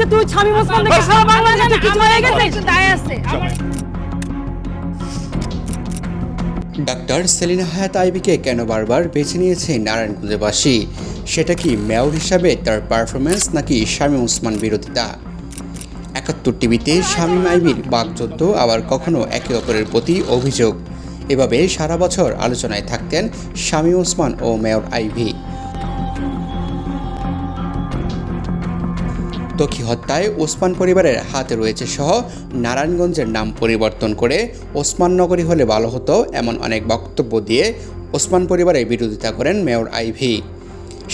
যে তুই স্বামী মুসলমান দেখে সারা বাংলাদেশে কিছু হয়ে গেছে? একটু দায় আছে। ডাক্তার সেলিনা হায়াত আইবিকে কেন বারবার বেছে নিয়েছে নারায়ণগঞ্জবাসী সেটা কি মেয়র হিসাবে তার পারফরমেন্স নাকি শামীম ওসমান বিরোধিতা? একাত্তর টিভিতে শামীম আইবির বাকযুদ্ধ আবার কখনো একে অপরের প্রতি অভিযোগ? এভাবে সারা বছর আলোচনায় থাকতেন শামীম ওসমান ও মেয়র আইভি তকি হত্যায় ওসমান পরিবারের হাতে রয়েছে সহ নারায়ণগঞ্জের নাম পরিবর্তন করে ওসমান নগরী হলে ভালো হতো এমন অনেক বক্তব্য দিয়ে ওসমান পরিবারের বিরোধিতা করেন মেয়র আইভি।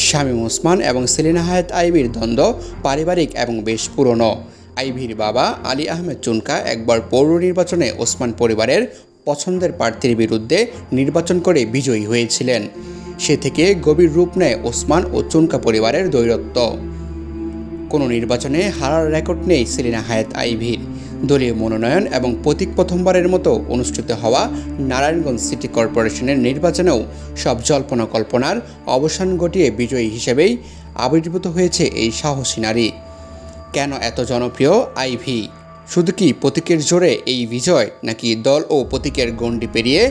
শামীম ওসমান এবং সেলিনা হায়াত আইভির দ্বন্দ্ব পারিবারিক এবং বেশ পুরনো। আইভির বাবা আলী আহমেদ চুনকা একবার পৌর নির্বাচনে ওসমান পরিবারের পছন্দের প্রার্থীর বিরুদ্ধে নির্বাচন করে বিজয়ী হয়েছিলেন। সে থেকে গভীর রূপ নেয় ওসমান ও চুনকা পরিবারের দৈরত্ব কোনো নির্বাচনে হারার রেকর্ড নেই সেলিনা হায়াত আইভির। দলীয় মনোনয়ন এবং প্রতীক প্রথমবারের মতো অনুষ্ঠিত হওয়া নারায়ণগঞ্জ সিটি কর্পোরেশনের নির্বাচনেও সব জল্পনা কল্পনার অবসান ঘটিয়ে বিজয়ী হিসেবেই আবির্ভূত হয়েছে এই সাহসী নারী। কেন এত জনপ্রিয় আইভি? শুধু কি প্রতীকের জোরে এই বিজয় নাকি দল ও প্রতীকের গণ্ডি পেরিয়ে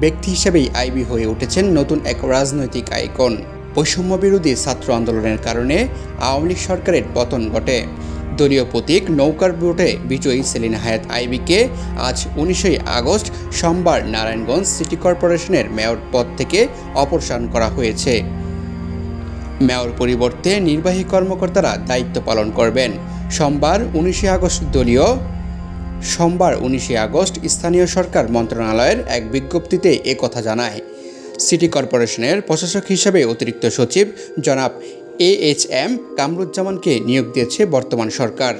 ব্যক্তি হিসেবেই আইভি হয়ে উঠেছেন নতুন এক রাজনৈতিক আইকন? বৈষম্য বিরোধী ছাত্র আন্দোলনের কারণে আওয়ামী লীগ সরকারের পতন ঘটে। দলীয় প্রতীক নৌকার ভোটে বিজয়ী সেলিন হায়াত আইবিকে আজ উনিশে আগস্ট সোমবার নারায়ণগঞ্জ সিটি কর্পোরেশনের মেয়র পদ থেকে অপসারণ করা হয়েছে। মেয়র পরিবর্তে নির্বাহী কর্মকর্তারা দায়িত্ব পালন করবেন। সোমবার উনিশে আগস্ট দলীয়, সোমবার উনিশে আগস্ট স্থানীয় সরকার মন্ত্রণালয়ের এক বিজ্ঞপ্তিতে এ কথা জানায়। সিটি কর্পোরেশনের প্রশাসক হিসেবে অতিরিক্ত সচিব জনাব এ এইচ এম কামরুজ্জামানকে নিয়োগ দিয়েছে বর্তমান সরকার।